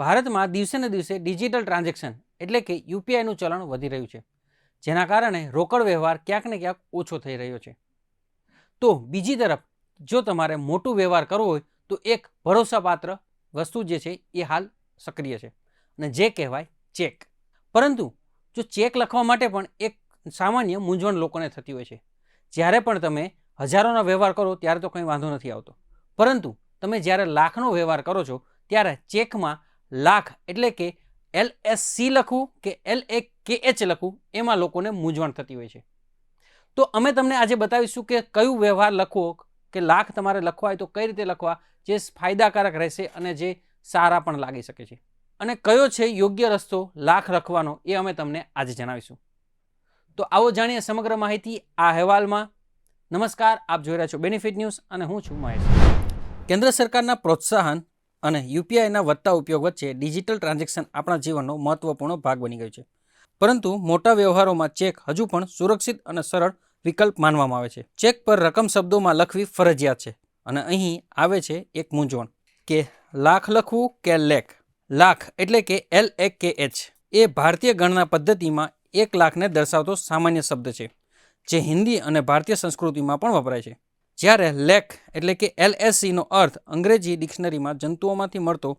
ભારતમાં દિવસે ને દિવસે ડિજિટલ ટ્રાન્ઝેક્શન એટલે કે યુપીઆઈનું ચલણ વધી રહ્યું છે, જેના કારણે રોકડ વ્યવહાર ક્યાંક ને ક્યાંક ઓછો થઈ રહ્યો છે. તો બીજી તરફ, જો તમારે મોટું વ્યવહાર કરવો હોય, તો એક ભરોસાપાત્ર વસ્તુ જે છે એ હાલ સક્રિય છે, અને જે કહેવાય ચેક. પરંતુ, જો ચેક લખવા માટે પણ એક સામાન્ય મૂંઝવણ લોકોને થતી હોય છે. જ્યારે પણ તમે હજારોનો વ્યવહાર કરો, ત્યારે તો કંઈ વાંધો નથી આવતો. પરંતુ, તમે જ્યારે લાખનો વ્યવહાર કરો છો, ત્યારે ચેકમાં લાખ એટલે કે એલ એસ સી લખવું કે એલ એ કે એચ લખવું, એમાં લોકોને મૂંઝવણ થતી હોય છે. તો અમે તમને આજે બતાવીશું કે કયું વ્યવહાર લખવો, કે લાખ તમારે લખવા હોય તો કઈ રીતે લખવા, જે ફાયદાકારક રહેશે અને જે સારા પણ લાગી શકે છે. અને કયો છે યોગ્ય રસ્તો લાખ લખવાનો, એ અમે તમને આજે જણાવીશું. તો આવો જાણીએ સમગ્ર માહિતી આ અહેવાલમાં. નમસ્કાર, આપ જોઈ રહ્યા છો બેનિફિટ ન્યૂઝ અને હું છું મહેશ. કેન્દ્ર સરકારના પ્રોત્સાહન અને યુપીઆઈના વધતા ઉપયોગ વચ્ચે ડિજિટલ ટ્રાન્ઝેક્શન આપણા જીવનનો મહત્વપૂર્ણ ભાગ બની ગયું છે. પરંતુ મોટા વ્યવહારોમાં ચેક હજુ પણ સુરક્ષિત અને સરળ વિકલ્પ માનવામાં આવે છે. ચેક પર રકમ શબ્દોમાં લખવી ફરજિયાત છે અને અહીં આવે છે એક મૂંઝવણ કે લાખ લખવું કે લેખ. લાખ એટલે કે એલ એ કે એચ. એ ભારતીય ગણના પદ્ધતિમાં એક લાખને દર્શાવતો સામાન્ય શબ્દ છે, જે હિન્દી અને ભારતીય સંસ્કૃતિમાં પણ વપરાય છે. જ્યારે લેક એટલે કે એલએસસીનો અર્થ અંગ્રેજી ડિક્શનરીમાં જંતુઓમાંથી મળતો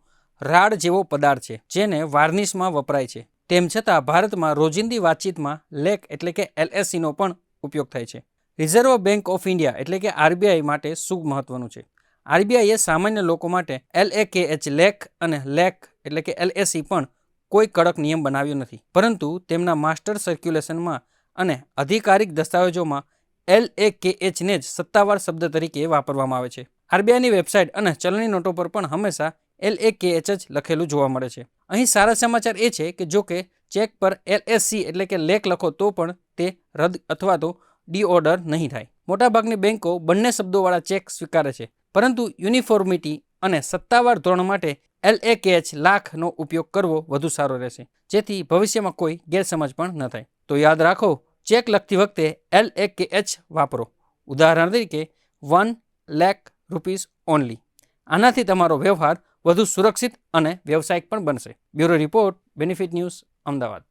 રાડ જેવો પદાર્થ છે, જેને વાર્નિશમાં વપરાય છે. તેમ છતાં ભારતમાં રોજિંદી વાતચીતમાં લેક એટલે કે એલએસસીનો પણ ઉપયોગ થાય છે. રિઝર્વ બેંક ઓફ ઇન્ડિયા એટલે કે આરબીઆઈ માટે શું મહત્વનું છે? આરબીઆઈએ સામાન્ય લોકો માટે એલ એ કે એચ લેખ અને લેક એટલે કે એલએસસી પણ કોઈ કડક નિયમ બનાવ્યો નથી. પરંતુ તેમના માસ્ટર સર્ક્યુલેશનમાં અને અધિકારિક દસ્તાવેજોમાં એલ એ કે એચને જ સત્તાવાર શબ્દ તરીકે વાપરવામાં આવે છે. આરબીઆઈની વેબસાઇટ અને ચલણી નોટો પર પણ હંમેશા એલ એ કે એચ જ લખેલું જોવા મળે છે. અહીં સારા સમાચાર એ છે કે જો કે ચેક પર એલએસસી એટલે કે લેખ લખો તો પણ તે રદ અથવા તો ડીઓર્ડર નહીં થાય. મોટાભાગની બેન્કો બંને શબ્દોવાળા ચેક સ્વીકારે છે. પરંતુ યુનિફોર્મિટી અને સત્તાવાર ધોરણ માટે એલ એ કે એચ લાખનો ઉપયોગ કરવો વધુ સારો રહેશે. જેથી ભવિષ્યમાં કોઈ ગેરસમજ પણ ન થાય. તો યાદ રાખો ચેક લખતી વખતે એલ એ કે એચ વાપરો. ઉદાહરણ તરીકે વન લેખ રૂપીસ ઓનલી આનાથી તમારો વ્યવહાર વધુ સુરક્ષિત અને વ્યવસાયિક પણ બનશે. Bureau report benefit news Ahmedabad.